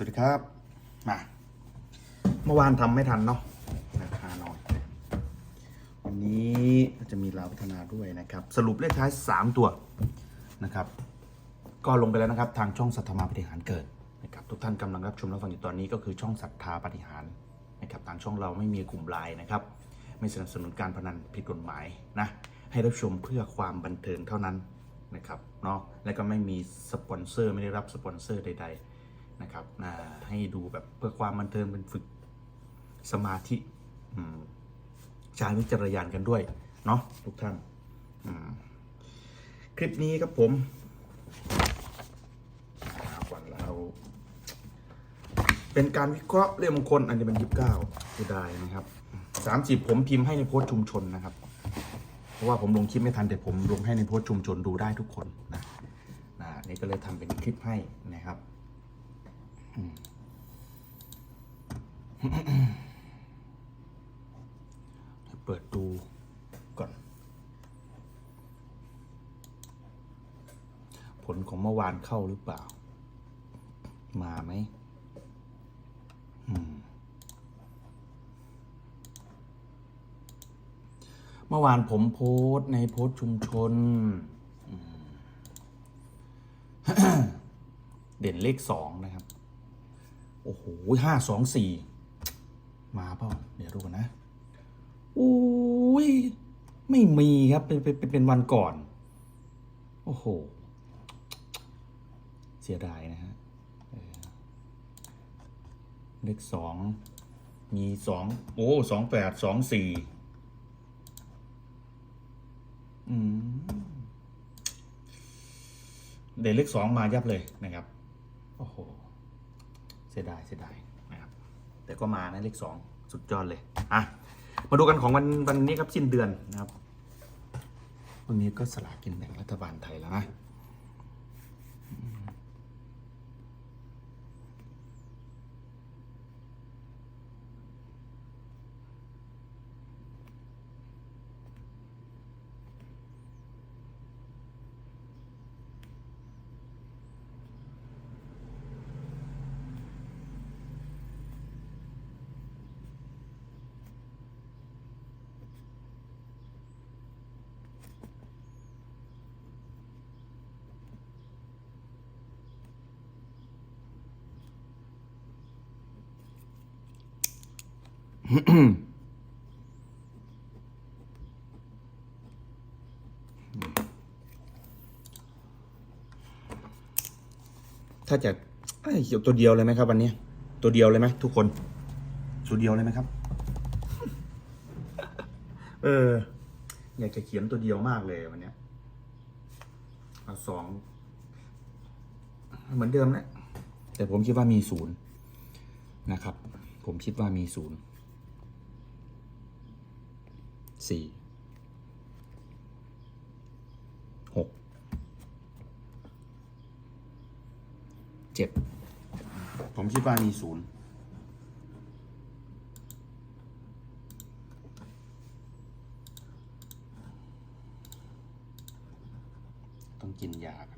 สวัสดีครับ มา เมื่อวานทำไม่ทันเนาะราคาหน่อยวันนี้จะมีลาวพัฒนาด้วยนะครับ สรุปเลขท้าย 3 ตัวนะครับ ก็ลงไปแล้วนะครับ ทางช่องสัทธามาปฏิหารเกิดนะครับ ทุกท่านกำลังรับชมและฟังอยู่ตอนนี้ก็คือช่องศรัทธาปฏิหารนะครับทางช่องเราไม่มีกลุ่มไลน์นะครับ ไม่สนับสนุนการพนันผิดกฎหมายนะ ให้รับชมเพื่อความบันเทิงเท่านั้นนะครับเนาะและก็ไม่มีสปอนเซอร์ไม่ได้รับสปอนเซอร์ใด ๆ นะครับให้ดูแบบเพื่อความบันเทิงเป็นฝึกสมาธิใช้วิจารณญาณกันด้วย เนาะทุกท่านคลิปนี้ครับผมเอาก่อนเรา เป็นการวิเคราะห์เลขมงคลอันนี้เป็นยี่สิบเก้าได้นะครับสามสิบผมพิมพ์ให้ในโพสต์ชุมชนนะครับ เพราะว่าผมลงคลิปไม่ทันแต่ผมลงให้ในโพสต์ชุมชนดูได้ทุกคนนะนะนี่ก็เลยทำเป็นคลิปให้นะครับ เดี๋ยวเปิดดูก่อน ผลของเมื่อวานเข้าหรือเปล่า มาไหมเมื่อวานผมโพสต์ในโพสต์ชุมชน เด่นเลขสองนะ อ้โหห้าสองสี่มาเปล่าเดี๋ยวดูกันนะอุ้ยไม่มีครับเป็นเป็นเป็นวันก่อน โอ้โห เสียดายนะฮะเลขสองมีสองโอ้สองแปดสองสี่อืมเด่นเลขสองมายับเลยนะครับ โอ้โห สียดายเสียดายนะครับแต่ก็มานะเลขสองสุดยอดเลยอะมาดูกันของวันวันนี้ครับสิ้นเดือนนะครับวันนี้ก็สลากกินแบ่งรัฐบาลไทยแล้วนะ ถ้าจะเอ้ยเขียวตัวเดียวเลยไหมครับ วันนี้ ตัวเดียวเลยไหมทุกคน ตัวเดียวเลยไหมครับ เออ อยากจะเขียนตัวเดียวมากเลยวันเนี้ยเอาสองเหมือนเดิมนะแต่ผมคิดว่ามีศูนย์นะครับ ผมคิดว่ามีศูนย์ สี่หกเจ็ดผมคิดว่ามีศูนย์ต้องกินยากัน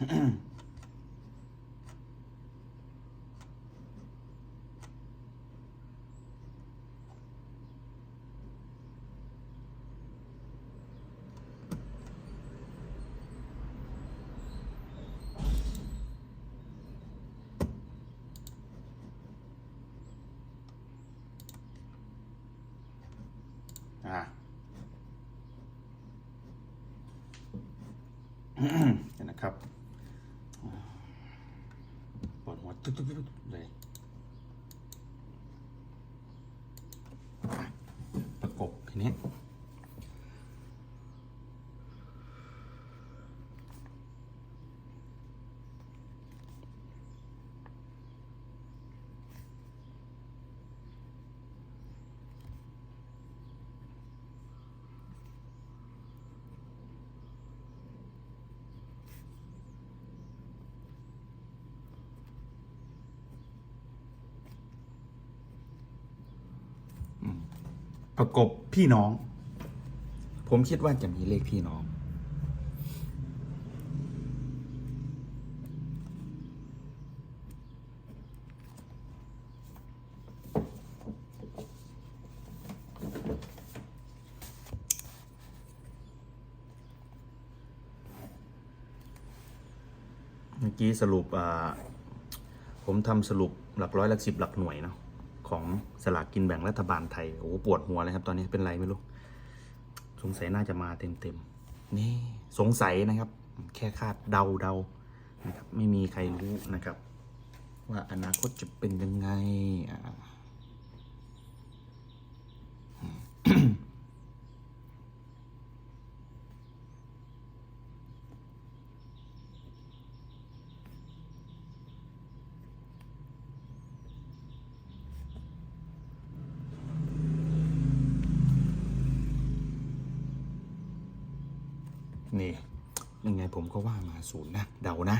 ออ่าเห็นนะครับ ปวดหัวตึ๊ดเลยประกบทีนี้ ประกบพี่น้อง ผมคิดว่าจะมีเลขพี่น้อง เมื่อกี้สรุป ผมทำสรุปหลักร้อยหลักสิบหลักหน่วยเนาะ ของสลากกินแบ่งรัฐบาลไทย โอ้ปวดหัวเลยครับ ตอนนี้เป็นไรไม่รู้ สงสัยน่าจะมาเต็มๆนี่สงสัยนะครับ แค่คาดเดาเดานะครับ ไม่มีใครรู้นะครับ ว่าอนาคตจะเป็นยังไงอ่า นี่ยังไงผมก็ว่ามาศูนย์นะ เดานะ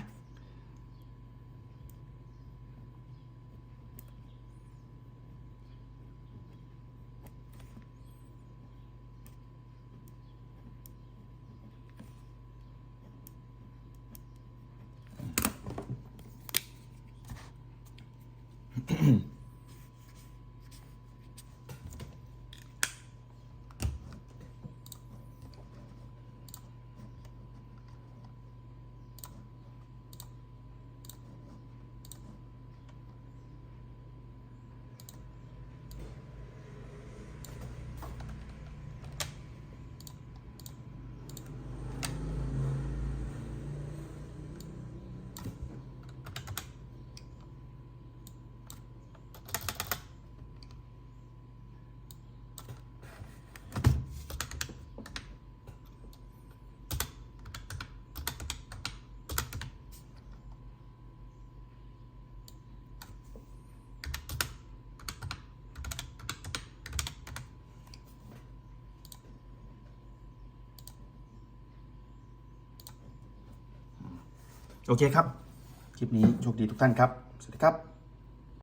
โอเคครับ คลิปนี้โชคดีทุกท่านครับ สวัสดีครับ